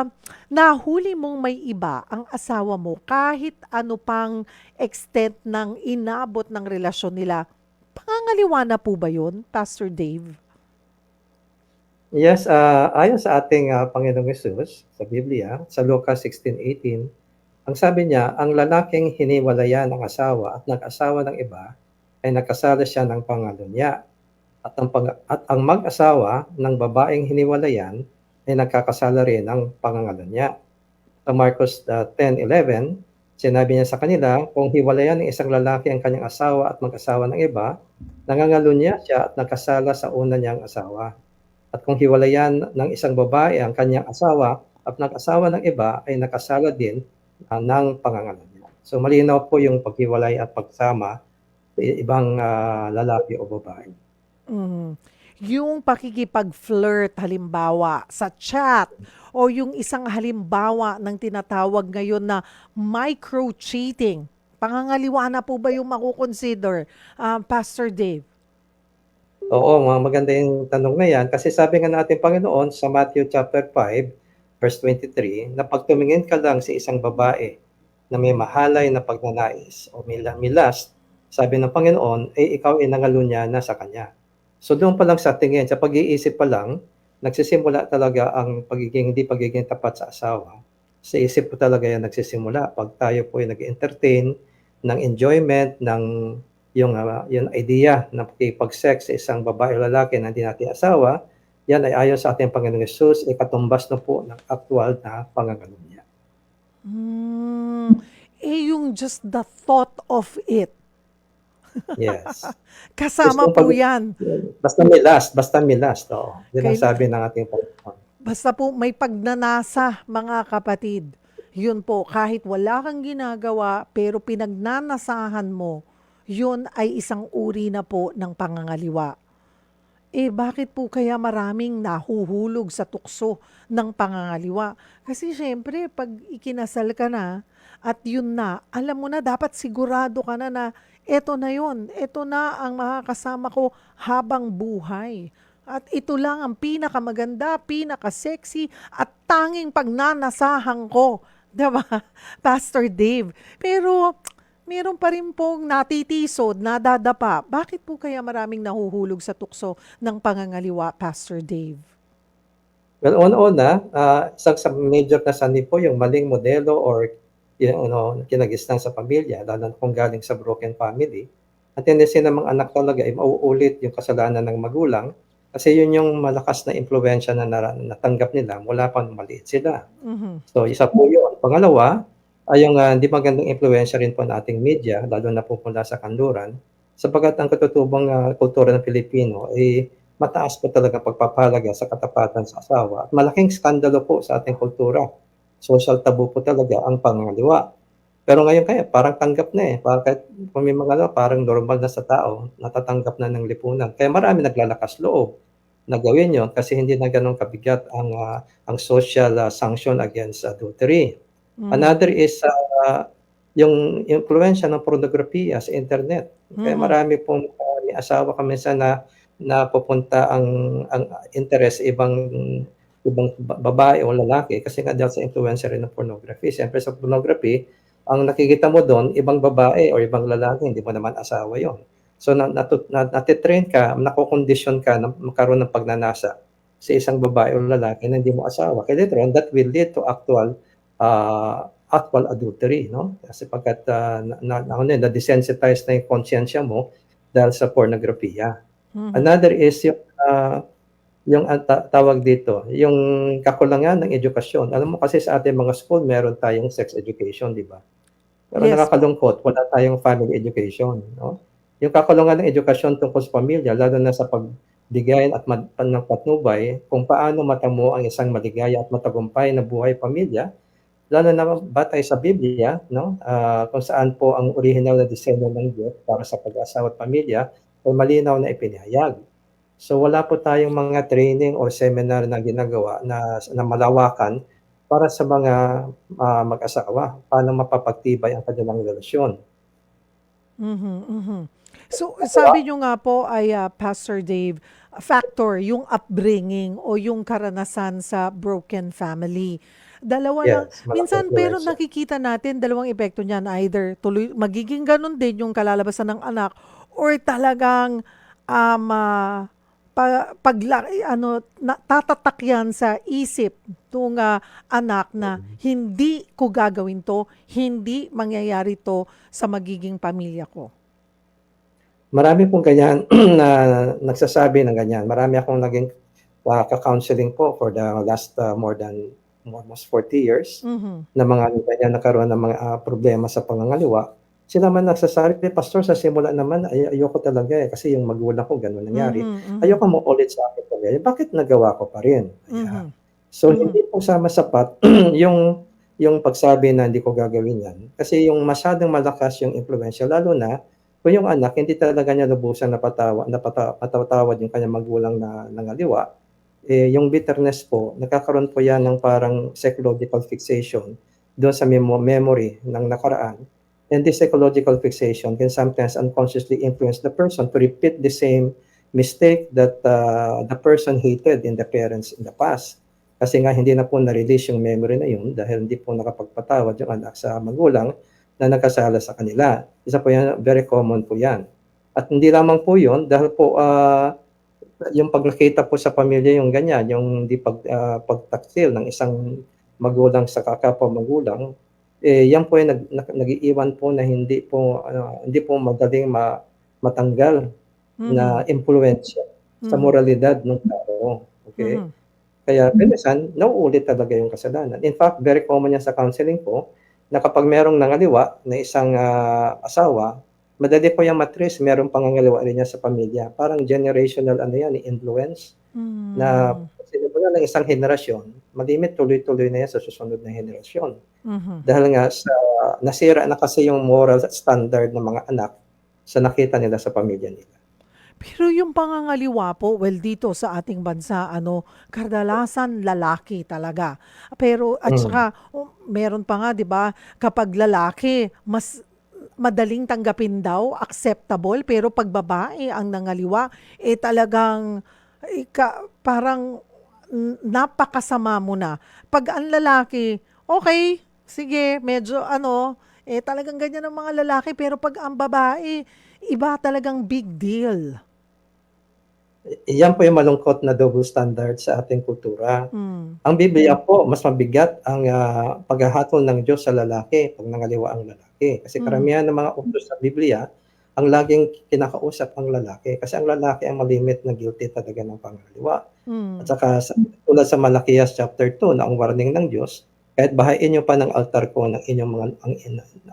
ah, nahuli mong may iba ang asawa mo kahit ano pang extent ng inabot ng relasyon nila, pangangaliwa na po ba yun, Pastor Dave? Yes, ah, ayon sa ating ah, Panginoong Yesus sa Biblia, sa Lucas 16:18, ang sabi niya, ang lalaking hiniwalayan ng asawa at nag-asawa ng iba ay nakasala siya ng pangalo niya. At ang, pang- at ang mag-asawa ng babaeng hiniwalayan ay nagkakasala rin ng pangangalo niya. Sa Marcos ah, 10:11, sinabi niya sa kanila, kung hiwalayan ng isang lalaki ang kanyang asawa at mag-asawa ng iba, nangangalo niya siya at nagkasala sa una niyang asawa. At kung hiwalayan ng isang babae ang kanyang asawa at nag-asawa ng iba ay nakasala din ah, ng pangangalan niya. So malinaw po yung paghiwalay at pagsama sa ibang ah, lalaki o babae. Mm. Yung pakikipag-flirt halimbawa sa chat o yung isang halimbawa ng tinatawag ngayon na micro-cheating. Pangangaliwa na po ba yung makukonsider, ah, Pastor Dave? Oo, maganda yung tanong na yan kasi sabi nga natin Panginoon sa Matthew chapter 5 verse 23 na pag tumingin ka lang sa isang babae na may mahalay na pagnanais o lust, sabi ng Panginoon, ay ikaw ay nangalo niya na sa kanya. So doon pa lang sa tingin, sa pag-iisip pa lang, nagsisimula talaga ang pagiging hindi pagiging tapat sa asawa. Sa isip po talaga yan nagsisimula pag tayo po ay nag-entertain ng enjoyment, ng yung, ah, yung idea na pakipag-sex sa isang babae o lalaki na hindi natin asawa, yan ay ayon sa ating Panginoong Yesus, ay katumbas na po ng aktual na pangangalo niya. Mm, eh yung just the thought of it, Yes. kasama Gusto po pag- yan. Basta may last, basta may last. Oo. Yan ang Kail- sabi ng ating Panginoon. Basta po may pagnanasa, mga kapatid. Yun po, kahit wala kang ginagawa, pero pinagnanasahan mo, yun ay isang uri na po ng pangangaliwa. Eh bakit po kaya maraming nahuhulog sa tukso ng pangangaliwa? Kasi syempre, pag ikinasal ka na at yun na, alam mo na, dapat sigurado ka na na eto na yun, eto na ang makakasama ko habang buhay. At ito lang ang pinakamaganda, pinaka-sexy at tanging pagnanasahan ko. Diba? Pastor Dave. Pero meron pa rin pong natitisod, nadadapa. Bakit po kaya maraming nahuhulog sa tukso ng pangangaliwa, Pastor Dave? Well, una-una, ah, isang sa major na sanhi po yung maling modelo or yung ano, kinagisnan sa pamilya, lalo na kung galing sa broken family. Ang tendency ng mga anak talaga ay mauulit yung kasalanan ng magulang kasi yun yung malakas na impluensya na natanggap nila mula pa nung maliit sila. Mhm. So, isa po yun. Pangalawa, ay yung ah, hindi magandang impluensya rin po ng ating media, lalo na po mula sa kanluran, sapagkat ang katutubang ah, kultura ng Pilipino ay mataas po talaga pagpapalaga sa katapatan sa asawa. At malaking skandalo po sa ating kultura. Social tabu po talaga ang pangaliwa. Pero ngayon kaya parang tanggap na eh. Parang kahit kung may mga ano, parang normal na sa tao, natatanggap na ng lipunan. Kaya marami naglalakas loob na gawin yun kasi hindi na ganun kabigat ang ah, ang social ah, sanction against adultery. Mhm. Another is ah, yung influensya ng pornografiya sa internet. Kaya Mhm. marami pong ah, may asawa kami sa na napupunta ang ang interest ibang ibang ba- babae o lalaki kasi nga dahil sa influencer rin ng pornography. Siyempre sa pornography, ang nakikita mo doon, ibang babae o ibang lalaki, hindi mo naman asawa yon. So na, na, natitrain ka, nakokondisyon ka na magkaroon ng pagnanasa sa isang babae o lalaki na hindi mo asawa. Kaya later on, that will lead to actual uh, actual adultery, no? Kasi pagkat uh, na, na, na, na, desensitize na yung konsyensya mo dahil sa pornografiya. Mhm. Another is yung ah, yung ang ta- tawag dito, yung kakulangan ng edukasyon. Alam mo kasi sa ating mga school meron tayong sex education, di ba? Pero Yes. nakakalungkot, wala tayong family education, no? Yung kakulangan ng edukasyon tungkol sa pamilya, lalo na sa pagbigay at mag, ng patnubay, kung paano matamo ang isang maligaya at matagumpay na buhay pamilya, lalo na batay sa Biblia, no? Ah, kung saan po ang original na disenyo ng Diyos para sa pag-asawa at pamilya ay malinaw na ipinahayag. So wala po tayong mga training or seminar na ginagawa na, na malawakan para sa mga ah, mag-asawa, paano mapapagtibay ang kanilang relasyon. Mhm, mhm. So, sabi nyo nga po ay ah, Pastor Dave, factor, yung upbringing o yung karanasan sa broken family. Dalawa lang. Yes, malaking Minsan, pero nakikita natin dalawang epekto niyan. Either tuloy, magiging ganun din yung kalalabasan ng anak or talagang um, ah, pa, pagla, ano, na, tatatak yan sa isip ng anak na hindi ko gagawin to, hindi mangyayari to sa magiging pamilya ko. Marami pong ganyan na nagsasabi ng ganyan. Marami akong naging uh, ka-counseling po for the last uh, more than almost 40 years Mhm. na mga ganyan nagkaroon ng mga uh, problema sa pangangaliwa. Sila man nagsasabi, Pastor, sa simula naman, ay, ayoko talaga eh, kasi yung magulang ko gano'n nangyari. Mhm, mhm. Ayoko mo ulit sa akin talaga. Bakit nagawa ko pa rin? Mhm. So, Mhm. hindi po sama sapat yung yung pagsabi na hindi ko gagawin yan. Kasi yung masyadong malakas yung impluensya, lalo na kung yung anak, hindi talaga niya lubusan napatawa, napata, napatawad yung kanyang magulang na nangaliwa, eh, yung bitterness po, nakakaroon po yan ng parang psychological fixation doon sa memo- memory ng nakaraan. And this psychological fixation can sometimes unconsciously influence the person to repeat the same mistake that uh, the person hated in the parents in the past. Kasi nga hindi na po na-release yung memory na yun dahil hindi po nakapagpatawad yung anak sa magulang na nagkasala sa kanila. Isa po yan, very common po yan. At hindi lamang po yun dahil po ah, yung paglakita po sa pamilya yung ganyan, yung hindi pag, ah, pagtaksil ng isang magulang sa kakapwa magulang, eh, yan po yung nag, nag- nag-iiwan po na hindi po ano, hindi po madaling ma, matanggal Mhm. na impluensya sa Mhm. moralidad ng tao. Okay? Mhm. Kaya minsan, nauulit talaga yung kasalanan. In fact, very common yan sa counseling ko, na kapag merong nangaliwa na isang ah, asawa, madali po yung matrace, merong pangangaliwa rin niya sa pamilya. Parang generational ano yan, influence, Mhm. na sinimula ng isang henerasyon, malimit tuloy-tuloy na yan sa susunod na henerasyon. Mhm. Dahil nga sa nasira na kasi yung moral standard ng mga anak sa nakita nila sa pamilya nila. Pero yung pangangaliwa po, well dito sa ating bansa, ano, kadalasan lalaki talaga. Pero at Mm. saka oh, meron pa nga 'di ba, kapag lalaki mas madaling tanggapin daw, acceptable, pero pag babae ang nangaliwa, eh talagang ika, parang n- napakasama mo na. Pag ang lalaki, okay, sige, medyo ano, eh talagang ganyan ang mga lalaki, pero pag ang babae, iba talagang big deal. Iyan po yung malungkot na double standard sa ating kultura. Mm. Ang Biblia po, mas mabigat ang ah, paghahatol ng Diyos sa lalaki pag nangaliwa ang lalaki. Kasi Mm. karamihan ng mga utos sa Biblia, ang laging kinakausap ang lalaki. Kasi ang lalaki ang malimit na guilty talaga ng pangaliwa. Mm. At saka sa, tulad sa Malakias chapter 2 na ang warning ng Diyos, kahit bahayin niyo pa ng altar ko ng inyong mga ang,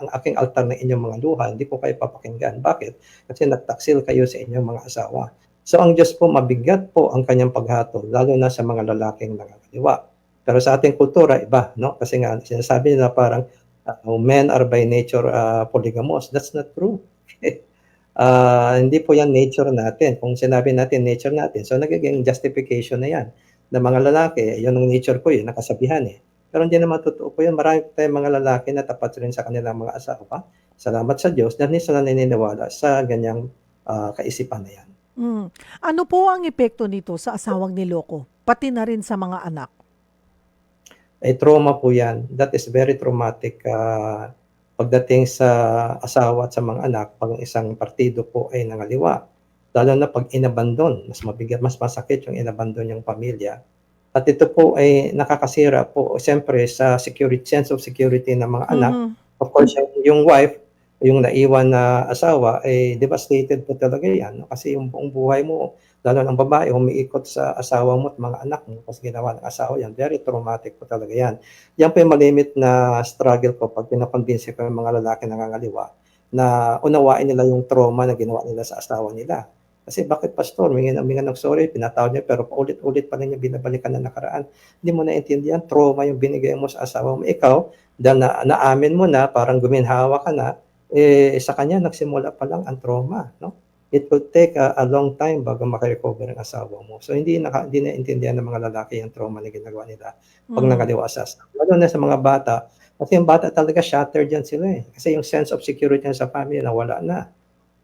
ang aking altar ng inyong mga luha, hindi ko kayo papakinggan. Bakit? Kasi nagtaksil kayo sa inyong mga asawa. So ang Diyos po mabigat po ang kanyang paghatol, lalo na sa mga lalaking nangangaliwa. Pero sa ating kultura, iba, no? Kasi nga, sinasabi nila parang uh, men are by nature uh, polygamous. That's not true. Ah, hindi po yan nature natin. Kung sinabi natin nature natin, so nagiging justification na yan. Na mga lalaki, yun ang nature ko yun, nakasabihan eh. Pero hindi naman totoo po yun. Marami tayong mga lalaki na tapat rin sa kanilang mga asawa. Salamat sa Diyos dahil sila naniniwala sa ganyang ah, kaisipan na yan. Mm. Ano po ang epekto nito sa asawang niloko? Pati na rin sa mga anak. ay trauma po yan. That is very traumatic ah, pagdating sa asawa at sa mga anak pag ang isang partido po ay nangaliwa. Lalo na pag inabandon, mas mabigat, mas masakit yung inabandon yung pamilya. At ito po ay nakakasira po siyempre sa security, sense of security ng mga anak. Mhm. Of course, yung, yung wife, yung naiwan na asawa, ay devastated po talaga yan. no? Kasi yung buong buhay mo, lalo ng babae, umiikot sa asawa mo at mga anak mo kasi ginawa ng asawa yan. Very traumatic po talaga yan. Yan po yung malimit na struggle ko pag pinakonvince ko yung mga lalaki na nangangaliwa na unawain nila yung trauma na ginawa nila sa asawa nila. Kasi bakit pastor, humingi humingi ng sorry, pinatawad niya, pero paulit-ulit pa rin niya binabalikan na nakaraan. Hindi mo naintindihan, trauma yung binigay mo sa asawa mo. Ikaw, dahil na, naamin mo na, parang guminhawa ka na, eh, sa kanya nagsimula pa lang ang trauma. No? It will take a, a long time bago makarecover ang asawa mo. So hindi, naka, hindi naintindihan ng mga lalaki yung trauma na ginagawa nila pag Mm. nangaliwa sa asawa. Lalo na sa mga bata. Kasi yung bata talaga shattered yan sila eh. Kasi yung sense of security sa family nawala na.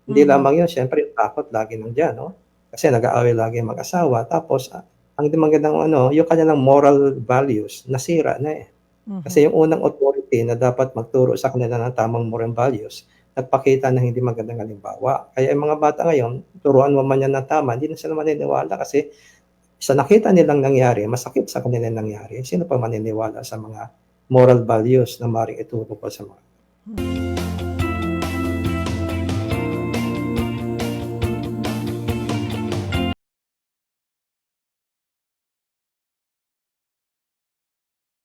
Hindi Mhm. lamang yun, syempre yung takot lagi nandiyan, no? Kasi nag-aaway lagi mag-asawa. Tapos, ah, ang magandang ano, yung kanilang moral values, nasira na eh. Mhm. Kasi yung unang authority na dapat magturo sa kanila ng tamang moral values, nagpakita ng hindi magandang halimbawa. Kaya yung mga bata ngayon, turuan mo man yan ng tama, hindi na sila maniniwala kasi sa nakita nilang nangyari, masakit sa kanila nangyari, sino pa maniniwala sa mga moral values na maring ituro ko sa mga.